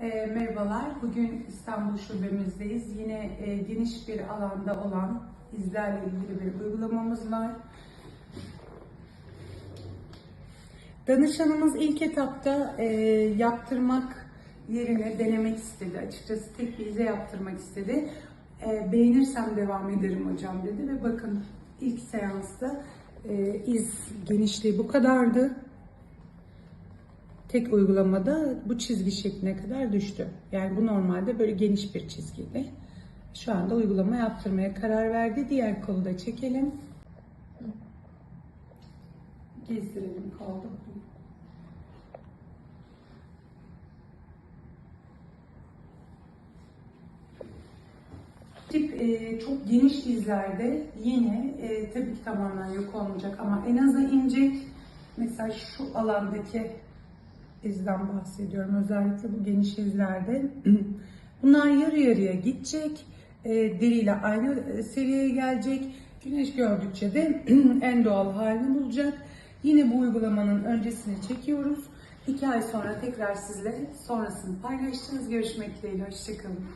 E, merhabalar. Bugün İstanbul Şubemizdeyiz. Yine e, geniş bir alanda olan izlerle ilgili bir uygulamamız var. Danışanımız ilk etapta e, yaptırmak yerine denemek istedi. Açıkçası tek bir ize yaptırmak istedi. E, beğenirsem devam ederim hocam dedi ve bakın ilk seansta e, iz genişliği bu kadardı. Tek uygulamada bu çizgi şekline kadar düştü. Yani bu normalde böyle geniş bir çizgiydi. Şu anda uygulama yaptırmaya karar verdi. Diğer kolu da çekelim. Gezdirelim kaldı. Tip e, çok geniş izlerde yine e, tabii ki tamamen yok olmayacak ama en aza inecek. Mesela şu alandaki izden bahsediyorum. Özellikle bu geniş izlerde. Bunlar yarı yarıya gidecek. E, deriyle aynı seviyeye gelecek. Güneş gördükçe de en doğal halini bulacak. Yine bu uygulamanın öncesini çekiyoruz. İki ay sonra tekrar sizle sonrasını paylaşacağız. Görüşmek dileğiyle. Hoşçakalın.